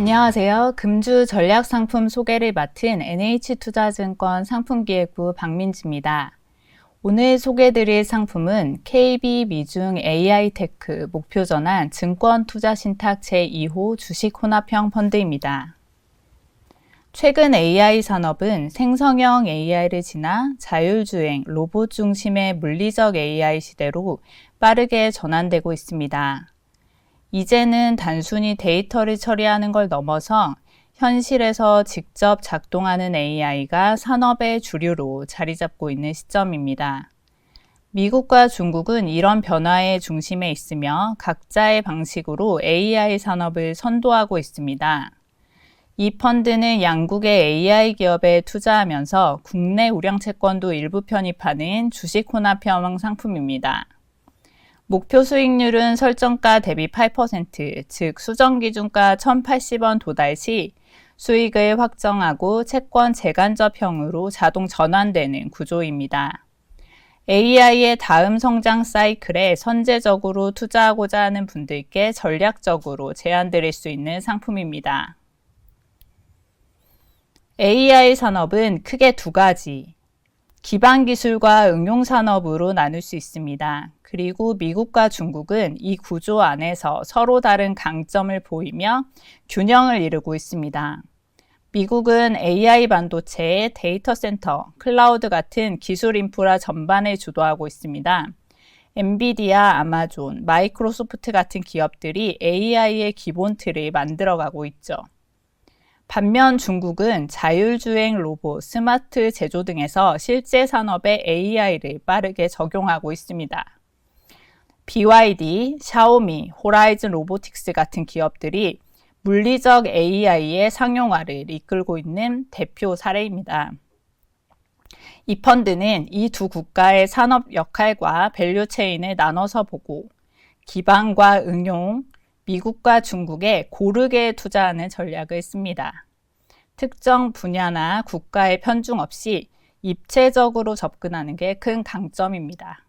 안녕하세요. 금주 전략 상품 소개를 맡은 NH투자증권 상품기획부 박민지입니다. 오늘 소개드릴 상품은 KB 미중 AI테크 목표 전환 증권 투자 신탁 제2호 주식 혼합형 펀드입니다. 최근 AI 산업은 생성형 AI를 지나 자율주행, 로봇 중심의 물리적 AI 시대로 빠르게 전환되고 있습니다. 이제는 단순히 데이터를 처리하는 걸 넘어서 현실에서 직접 작동하는 AI가 산업의 주류로 자리 잡고 있는 시점입니다. 미국과 중국은 이런 변화의 중심에 있으며 각자의 방식으로 AI 산업을 선도하고 있습니다. 이 펀드는 양국의 AI 기업에 투자하면서 국내 우량 채권도 일부 편입하는 주식 혼합형 상품입니다. 목표 수익률은 설정가 대비 8%, 즉 수정 기준가 1,080원 도달 시 수익을 확정하고 채권 재간접형으로 자동 전환되는 구조입니다. AI의 다음 성장 사이클에 선제적으로 투자하고자 하는 분들께 전략적으로 제안드릴 수 있는 상품입니다. AI 산업은 크게 두 가지, 기반 기술과 응용 산업으로 나눌 수 있습니다. 그리고 미국과 중국은 이 구조 안에서 서로 다른 강점을 보이며 균형을 이루고 있습니다. 미국은 AI 반도체, 데이터 센터, 클라우드 같은 기술 인프라 전반을 주도하고 있습니다. 엔비디아, 아마존, 마이크로소프트 같은 기업들이 AI의 기본 틀을 만들어가고 있죠. 반면 중국은 자율주행 로봇, 스마트 제조 등에서 실제 산업에 AI를 빠르게 적용하고 있습니다. BYD, 샤오미, 호라이즌 로보틱스 같은 기업들이 물리적 AI의 상용화를 이끌고 있는 대표 사례입니다. 이 펀드는 이 두 국가의 산업 역할과 밸류 체인을 나눠서 보고 기반과 응용, 미국과 중국에 고르게 투자하는 전략을 씁니다. 특정 분야나 국가에 편중 없이 입체적으로 접근하는 게 큰 강점입니다.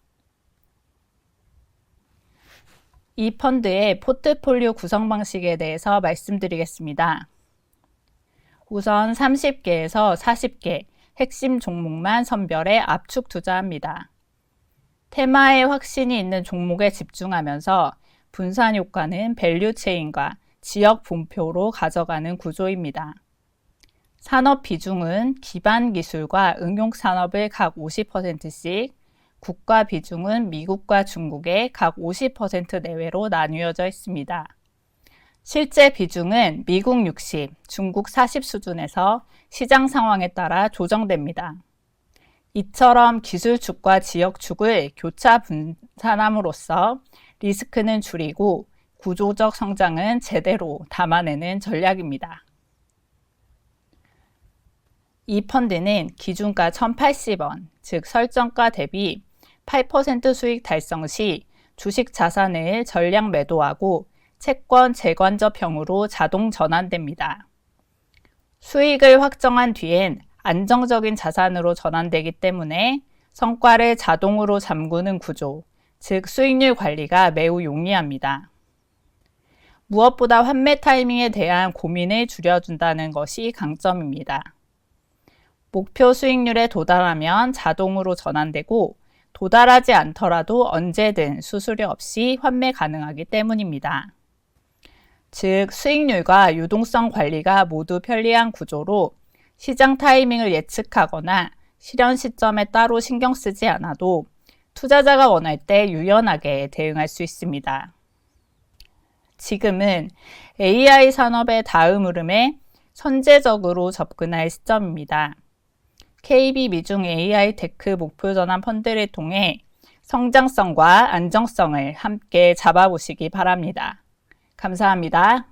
이 펀드의 포트폴리오 구성 방식에 대해서 말씀드리겠습니다. 우선 30개에서 40개 핵심 종목만 선별해 압축 투자합니다. 테마에 확신이 있는 종목에 집중하면서 분산 효과는 밸류 체인과 지역 분표로 가져가는 구조입니다. 산업 비중은 기반 기술과 응용 산업을 각 50%씩, 국가 비중은 미국과 중국의 각 50% 내외로 나뉘어져 있습니다. 실제 비중은 미국 60, 중국 40 수준에서 시장 상황에 따라 조정됩니다. 이처럼 기술축과 지역축을 교차 분산함으로써 리스크는 줄이고 구조적 성장은 제대로 담아내는 전략입니다. 이 펀드는 기준가 1,080원, 즉 설정가 대비 8% 수익 달성 시 주식 자산을 전량 매도하고 채권 재관접형으로 자동 전환됩니다. 수익을 확정한 뒤엔 안정적인 자산으로 전환되기 때문에 성과를 자동으로 잠그는 구조, 즉 수익률 관리가 매우 용이합니다. 무엇보다 환매 타이밍에 대한 고민을 줄여준다는 것이 강점입니다. 목표 수익률에 도달하면 자동으로 전환되고 도달하지 않더라도 언제든 수수료 없이 환매 가능하기 때문입니다. 즉, 수익률과 유동성 관리가 모두 편리한 구조로 시장 타이밍을 예측하거나 실현 시점에 따로 신경 쓰지 않아도 투자자가 원할 때 유연하게 대응할 수 있습니다. 지금은 AI 산업의 다음 흐름에 선제적으로 접근할 시점입니다. KB 미중 AI 테크 목표 전환 펀드를 통해 성장성과 안정성을 함께 잡아보시기 바랍니다. 감사합니다.